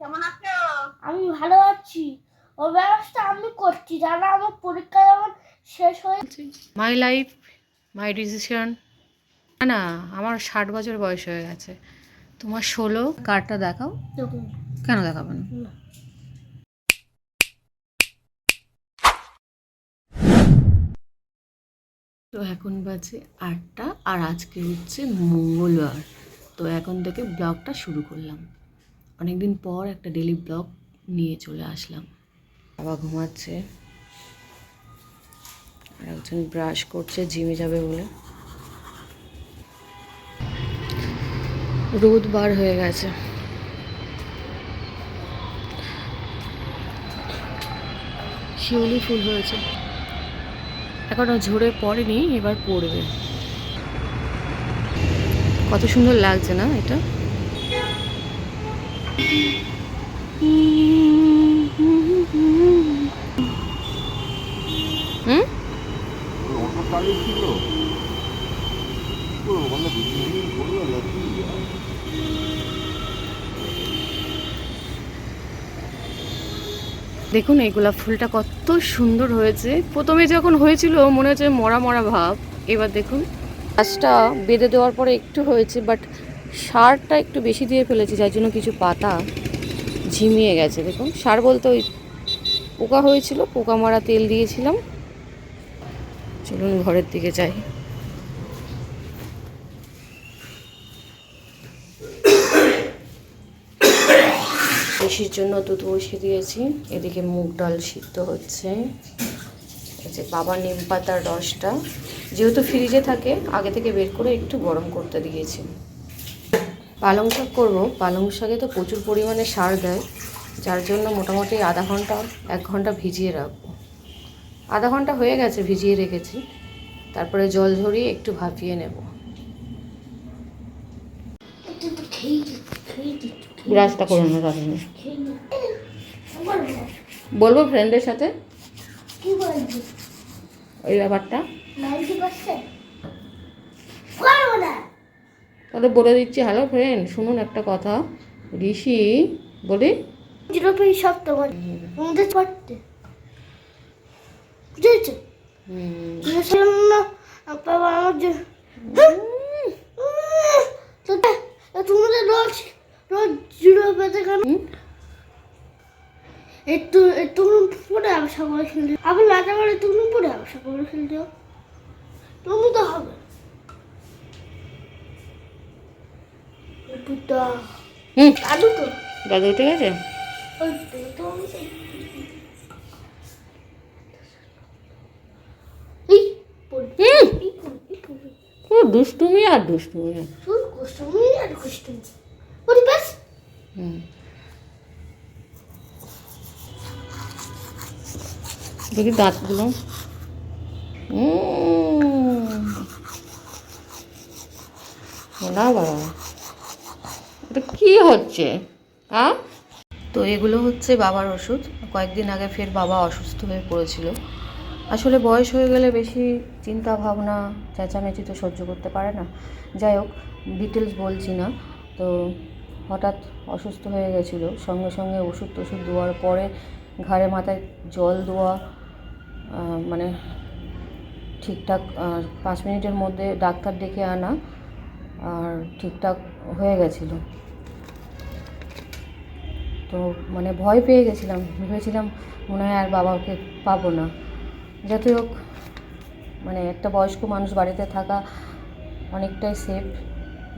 কেমন আছো? আমি ভালো আছি। ও ব্যবস্থা আমি করছি যারা আমার পরীক্ষা যখন শেষ হয়েছে। মাই লাইফ মাই ডিসিশন না না আমার ষাট বছর বয়স হয়ে গেছে। তোমার ষোলো কার্ডটা দেখাও। কেন দেখাবেন না। তো এখন বাজে আটটা আর আজকে হচ্ছে মঙ্গলবার। তো এখন থেকে ব্লগটা শুরু করলাম। অনেকদিন পর একটা ডেলি ব্লগ নিয়ে চলে আসলাম। বাবা ঘুমাচ্ছে। আর একজন ব্রাশ করছে জিমে যাবে বলে। রোদ বার হয়ে গেছে। শিউলি ফুল হয়েছে। এখনও ঝরে পড়েনি এবার পড়বে। কত সুন্দর লাগছে না এটা? দেখুন, এই গোলাপ ফুলটা কত সুন্দর হয়েছে। প্রথমে যখন হয়েছিল, মনে হচ্ছে মরা মরা ভাব। এবার দেখুন, গাছটা বেঁধে দেওয়ার পরে একটু হয়েছে বাট সারটা একটু বেশি দিয়ে ফেলেছি, যার জন্য কিছু পাতা ঝিমিয়ে গেছে। দেখুন, সার বলতে ওই পোকা হয়েছিল পোকা মারা তেল দিয়েছিলাম। চলুন ঘরের দিকে যাই। বেশির জন্য দুধ বসিয়ে দিয়েছি। এদিকে মুগ ডাল সিদ্ধ হচ্ছে। যে বাবা নিম পাতার রসটা, যেহেতু ফ্রিজে থাকে, আগে থেকে বের করে একটু গরম করতে দিয়েছি। পালং শাক করব। পালং শাকে তো প্রচুর পরিমাণে সার দেয় যার জন্য মোটামুটি আধা ঘণ্টা এক ঘণ্টা ভিজিয়ে রাখব। আধা ঘণ্টা হয়ে গেছে ভিজিয়ে রেখেছি। তারপরে জল ঝরিয়ে একটু ভাপিয়ে নেব। ব্রাশটা করে তাহলে। বলব ফ্রেন্ডের সাথে? ওই ব্যাপারটা নাইনটি পার্সেন্ট পারব না তাহলে বলে দিচ্ছি হ্যালো ফ্রেন্ড শুনুন একটা কথা। ঋষি বলি সব তোমার রোজ রোজ জিরো পেতে কেন? হুম? একটু একটু পরে সকালে খেলতে। আবার লাটা করে একটু পরে আবার সকালে খেলতে। তুমি তো হবে দুটা হুম দাদু তো দাদু উঠে গেছে ওই তো, তো আমি সেই এই পড়ি, হুম এই পড়ি, এই পড়ি। ও দুষ্টুমি আর দুষ্টুমি। আর হুম। দেখি দাঁতগুলো উম। না বাবা। এটা কি হচ্ছে? হ্যাঁ? তো এগুলো হচ্ছে বাবার ওষুধ। কয়েকদিন আগে ফের বাবা অসুস্থ হয়ে পড়েছিল। আসলে বয়স হয়ে গেলে বেশি চিন্তা ভাবনা, চেঁচামেচি তো সহ্য করতে পারে না। যাই হোক ডিটেলস বলছি না। তো হঠাৎ অসুস্থ হয়ে গেছিল। সঙ্গে সঙ্গে ওষুধ টষুধ দেওয়ার পরে ঘাড়ে মাথায় জল দেওয়া মানে ঠিকঠাক পাঁচ মিনিটের মধ্যে ডাক্তার ডেকে আনা আর ঠিকঠাক হয়ে গেছিল। তো মানে ভয় পেয়ে গেছিলাম। ভেবেছিলাম মনে হয় আর বাবাকে পাবো না। যাতে হোক মানে একটা বয়স্ক মানুষ বাড়িতে থাকা অনেকটাই সেফ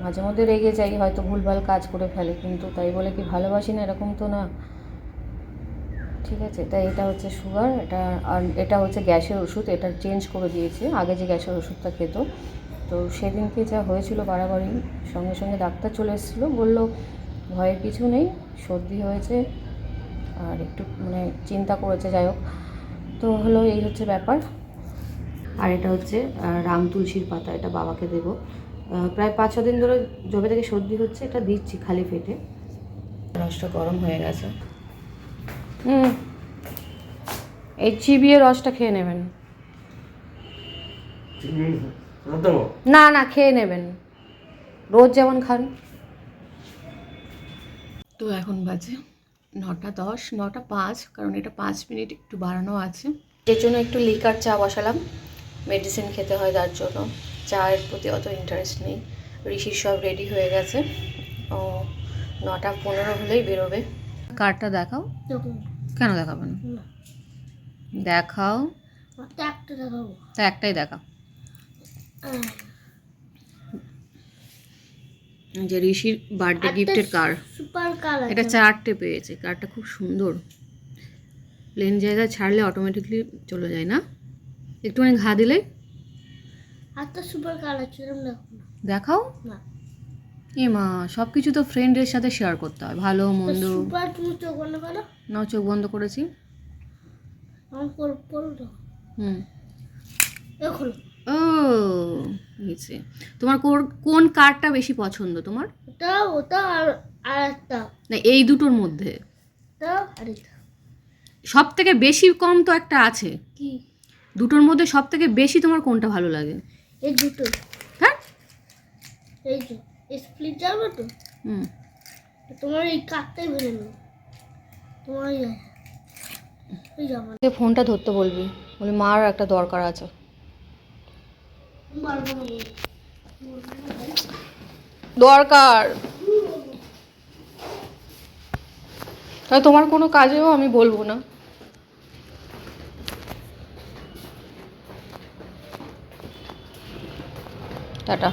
মাঝে মধ্যে রেগে যাই, হয়তো ভুলভাল কাজ করে ফেলে, কিন্তু তাই বলে কি ভালোবাসি না, এরকম তো না। ঠিক আছে তাই এটা হচ্ছে সুগার এটা আর এটা হচ্ছে গ্যাসের ওষুধ, এটা চেঞ্জ করে দিয়েছে। আগে যে গ্যাসের ওষুধটা খেত তো সেদিনকে যা হয়েছিল বাড়াবাড়ি, সঙ্গে সঙ্গে ডাক্তার চলে এসেছিল, বলল ভয়ের কিছু নেই, সর্দি হয়েছে, আর একটু মানে চিন্তা করেছে, যাই হোক। তো হলো এই হচ্ছে ব্যাপার। আর এটা হচ্ছে রাম তুলসীর পাতা, এটা বাবাকে দেবো। প্রায় পাঁচ দিন ধরে জবে থেকে সর্দি হচ্ছে, এটা দিচ্ছি খালি পেটে। রসটা গরম হয়ে গেছে। হুম। এই চিবিয়ে রসটা খেয়ে নেবেন। না না খেয়ে নেবেন। রোজ যেমন খান। তো এখন বাজে নটা দশ নটা পাঁচ কারণ এটা পাঁচ মিনিট একটু বাড়ানো আছে। এর জন্য একটু লিকার চা বসালাম। মেডিসিন খেতে হয় তার জন্য। চায়ের প্রতি অত ইন্টারেস্ট নেই। ঋষির সব রেডি হয়ে গেছে। ও নটা পনেরো হলেই বেরোবে। কার্ডটা দেখাও। কেন দেখাবেন? না। দেখাও। একটা তা একটাই দেখাও যে ঋষির বার্থডে গিফটের কালার এটা চারটে পেয়েছে। কার্ডটা খুব সুন্দর। প্লেন জায়গায় ছাড়লে অটোমেটিকলি চলে যায় না? একটুখানি ঘা দিলে? সুপার কালার দেখাও? না। এ মা সব কিছু তো ফ্রেন্ডের সাথে শেয়ার করতে হয়। ভালো মন্দ। চোখ বন্ধ করো। না চোখ বন্ধ করেছি। হুম। দেখুন ও নিচে তোমার কোর- কোন কার্ডটা বেশি পছন্দ তোমার? ওটা ওটা আর আর একটা। না এই দুটোর মধ্যে। ওটা আর এটা সব থেকে বেশি কম তো একটা আছে। কি? দুটোর মধ্যে সব থেকে বেশি তোমার কোনটা ভালো লাগে? এই দুটো। হ্যাঁ? এই যে স্প্লিট যাবে তো? হুম। তোমার এই কাকটাই ভেঙে নেব তোমার এই ফোনটা ধরতে বলবি। বলি মার একটা দরকার আছে। দরকার। তোমার কোনো কাজেও আমি বলব না। টাটা।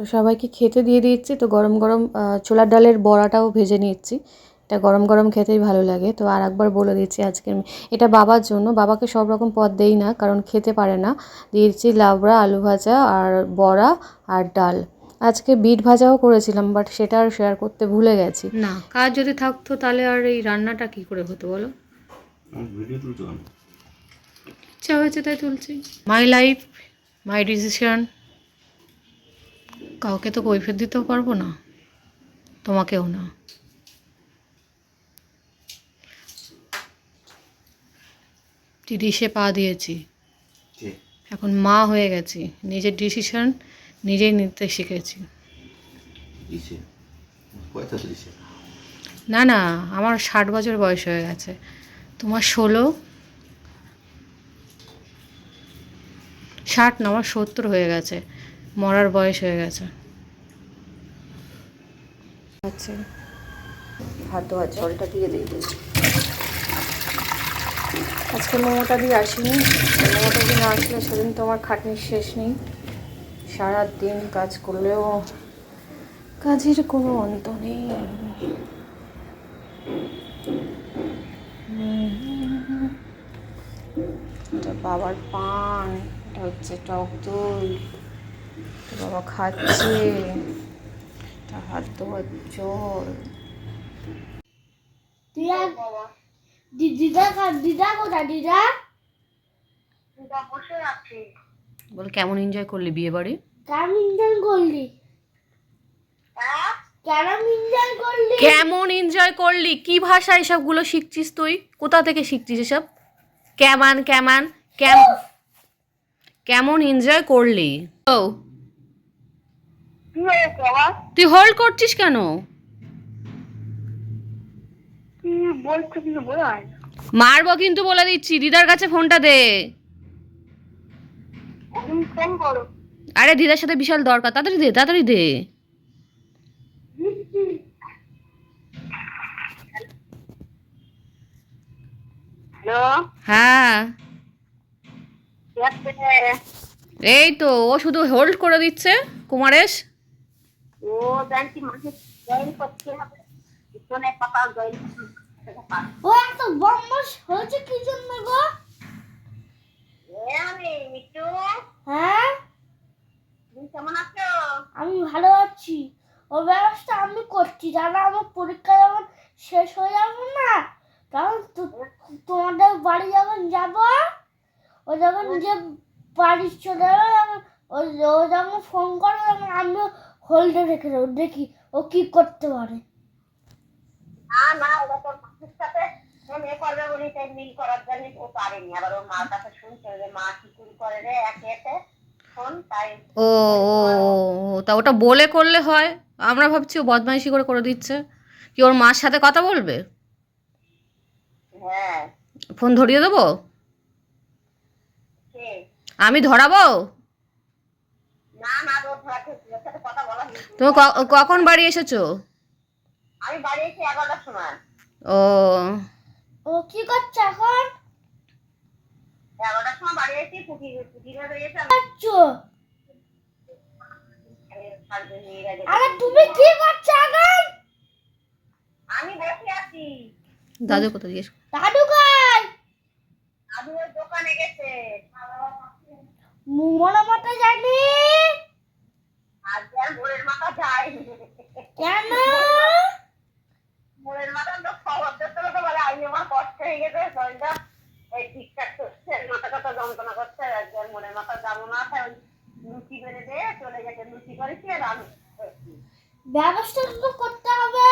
তো সবাইকে খেতে দিয়ে দিচ্ছি। তো গরম গরম ছোলার ডালের বড়াটাও ভেজে নিচ্ছি। এটা গরম গরম খেতেই ভালো লাগে। তো আর একবার বলে দিচ্ছি আজকের এটা বাবার জন্য। বাবাকে সব রকম পদ দেই না কারণ খেতে পারে না। দিয়ে দিচ্ছি লাবড়া আলু ভাজা আর বড়া আর ডাল। আজকে বিট ভাজাও করেছিলাম বাট সেটা আর শেয়ার করতে ভুলে গেছি। না কাজ যদি থাকতো তাহলে আর এই রান্নাটা কি করে হতো বলো? ভিডিও ইচ্ছা হয়েছে তাই তুলছি। মাই লাইফ মাই ডিসিশন কাউকে তো কৈফিয়ত দিতেও পারব না তোমাকেও না। ডিসে পা দিয়েছি এখন মা হয়ে গেছি নিজের ডিসিশন নিজেই নিতে শিখেছি। না না আমার ষাট বছর বয়স হয়ে গেছে। তোমার ষোলো? ষাট না আমার সত্তর হয়ে গেছে। মরার বয়স হয়ে গেছে। আচ্ছা। জলটা দিয়ে আজকে মোমোটা দিয়ে আসিনি। মোমোটা দিয়ে না আসলে সেদিন তোমার খাটনির শেষ নেই। সারা দিন কাজ করলেও কাজের কোনো অন্ত নেই। বাবার পান, এটা হচ্ছে টক দই। বাবা খাচ্ছে। হাত ধোয়ার জল দিদা দিদা কোথায়? দিদা বল কেমন এনজয় করলি বিয়ে বাড়ি করলি? কেমন এনজয় করলি? কি ভাষা এসবগুলো শিখছিস তুই? কোথা থেকে শিখছিস এসব? কেমন কেমন কেমন কেমন এনজয় করলি? ও তুই হোল্ড করছিস কেন? মারবো কিন্তু বলে দিচ্ছি দিদার কাছে ফোনটা দে। আরে দিদার সাথে বিশাল দরকার তাড়াতাড়ি দে তাড়াতাড়ি দে। হ্যাঁ। এই তো ও শুধু হোল্ড করে দিচ্ছে কুমারেশ। ও এত বম্বাস হয়েছে কি জন্য গো? হ্যাঁ? কেমন আছো? আমি ভালো আছি। ও ব্যবস্থা আমি করছি যারা আমার পরীক্ষা যখন শেষ হয়ে যাবে না তখন তোমাদের বাড়ি যখন যাব ও যখন যে বাড়ি চলে যাবে ও ও যখন ফোন করবে তখন আমিও হোল্ডে রেখে দেবো দেখি ও কি করতে পারে। না না ওরা তোর মাসির সাথে করবে বলি তাই মিল করার জন্য ও পারেনি। আবার ওর মার কাছে শুনছে যে মা কি করে করে রে একে একে। ফোন তাই ও ও তা ওটা বলে করলে হয়। আমরা ভাবছি ও বদমাইশি করে করে দিচ্ছে। কি ওর মার সাথে কথা বলবে? হ্যাঁ। ফোন ধরিয়ে দেবো? আমি ধরাবো? না না তুমি কখন বাড়ি এসেছ? আমি বাড়ি এসে এগারোটার সময়। ও। ও কি করছে এখন? এগারোটার সময় বাড়ি এসে পুটি পুটি ধরে এসে আরে তুমি কি করছ এখন? আমি বসে আছি। দাদু কোথায় জিজ্ঞেস দাদু কই? আমি ওই দোকানে গেছে। মনে মতো জানি আজকে আর মোড়ের মাথা যায় কেন মোড়ের মাথা তো খবর দিতে তো বলে আজ আমার কষ্ট হয়ে গেছে শরীরটা এই ঠিকঠাক করছে মাথা কথা যন্ত্রণা করছে একজন মনে মাথা যাব না ওই লুচি বেড়ে দিয়ে চলে গেছে, লুচি করেছি আর আমি। ব্যবস্থা করতে হবে।